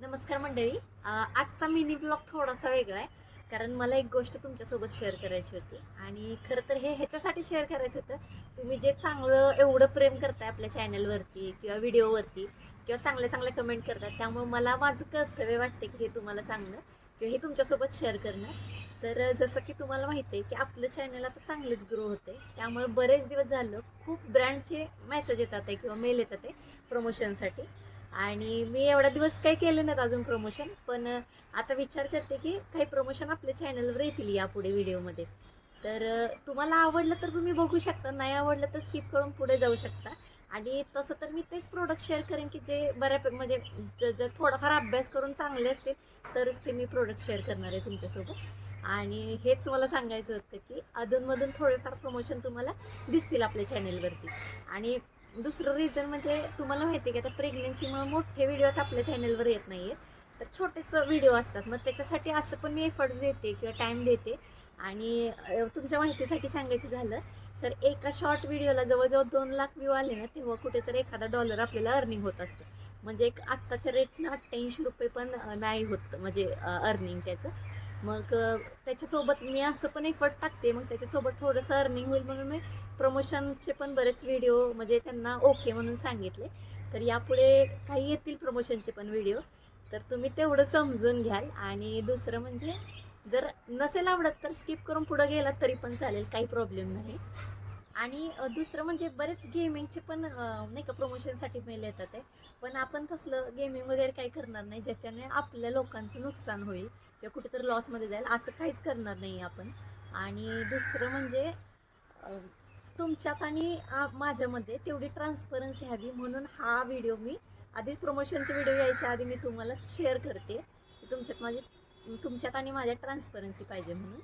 नमस्कार मंडळी. आजचा मिनी ब्लॉग थोडासा वेगळा आहे. कारण मला एक गोष्ट तुमच्यासोबत शेअर करायची होती. आणि खरं तर हे ह्याच्यासाठी शेअर करायचं होतं. तुम्ही जे चांगलं एवढं प्रेम करताय आपल्या चॅनलवरती किंवा व्हिडिओवरती किंवा चांगले चांगले कमेंट करतात त्यामुळे मला माझं कर्तव्य वाटते की हे तुम्हाला सांगणं किंवा हे तुमच्यासोबत शेअर करणं. तर जसं की तुम्हाला माहिती आहे की आपलं चॅनल आता चांगलेच ग्रो होते त्यामुळे बरेच दिवस झालं खूप ब्रँडचे मेसेज येतात आहे किंवा मेल येतात आहे प्रमोशनसाठी आणि मी एवढा दिवस काही केलं नाहीत अजून प्रमोशन पण आता विचार करते की काही प्रमोशन आपल्या चॅनलवर येतील यापुढे व्हिडिओमध्ये तर तुम्हाला आवडलं तर तुम्ही बघू शकता नाही आवडलं तर स्किप करून पुढे जाऊ शकता. आणि तसं तर मी तेच प्रोडक्ट शेअर करेन की जे बऱ्यापैकी म्हणजे ज- जर थोडाफार अभ्यास करून चांगले असतील तरच ते मी प्रोडक्ट शेअर करणार आहे तुमच्यासोबत. आणि हेच मला सांगायचं होतं की अधूनमधून थोडेफार प्रमोशन तुम्हाला दिसतील आपल्या चॅनेलवरती आणि दुसरं रिझन म्हणजे तुम्हाला माहिती आहे की आता प्रेग्नेन्सीमुळे मोठे व्हिडिओ आता आपल्या चॅनलवर येत नाही आहेत तर छोटेसं व्हिडिओ असतात. मग त्याच्यासाठी असं पण मी एफर्ट देते किंवा टाईम देते. आणि तुमच्या माहितीसाठी सांगायचं झालं तर एका शॉर्ट व्हिडिओला जवळजवळ दोन लाख व्ह्यू आले ना तेव्हा कुठेतरी एखादा डॉलर आपल्याला अर्निंग होत असतं. म्हणजे एक आत्ताच्या रेटनं अठ्ठ्याऐंशी रुपये पण नाही होत. म्हणजे अर्निंग त्याचं. मग त्याच्यासोबत मी असं पण एफर्ट टाकते. मग त्याच्यासोबत थोडंसं अर्निंग होईल म्हणून मी प्रमोशनचे पण बरेच व्हिडिओ म्हणजे त्यांना ओके म्हणून सांगितले. तर यापुढे काही येतील प्रमोशनचे पण व्हिडिओ तर तुम्ही तेवढं समजून घ्याल. आणि दुसरं म्हणजे जर नसेल आवडत तर स्किप करून पुढं गेलात तरी पण चालेल. काही प्रॉब्लेम नाही. आणि दुसरं म्हणजे बरेच गेमिंगचे पण नाही का प्रमोशनसाठी मेल येतात आहे. पण आपण तसलं गेमिंग वगैरे काही करणार नाही ज्याच्याने आपल्या लोकांचं नुकसान होईल किंवा कुठेतरी लॉसमध्ये जाईल असं काहीच करणार नाही आपण. आणि दुसरं म्हणजे तुमच्यात आणि माझ्यामध्ये तेवढी ट्रान्सपरन्सी हवी म्हणून हा व्हिडिओ मी आधीच प्रमोशनचे व्हिडिओ यायच्या आधी मी तुम्हाला शेअर करते. की तुमच्यात माझी तुमच्यात आणि माझ्या ट्रान्सपरन्सी पाहिजे म्हणून.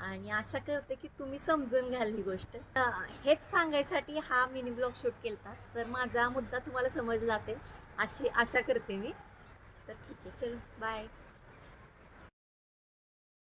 आणि आशा करते की तुम्ही समजून घ्याल ही गोष्ट. हेच सांगायसाठी हा मिनी ब्लॉग शूट केला तर माझा मुद्दा तुम्हाला समजला असेल अशी आशा करते मी. तर ठीक आहे चलो बाय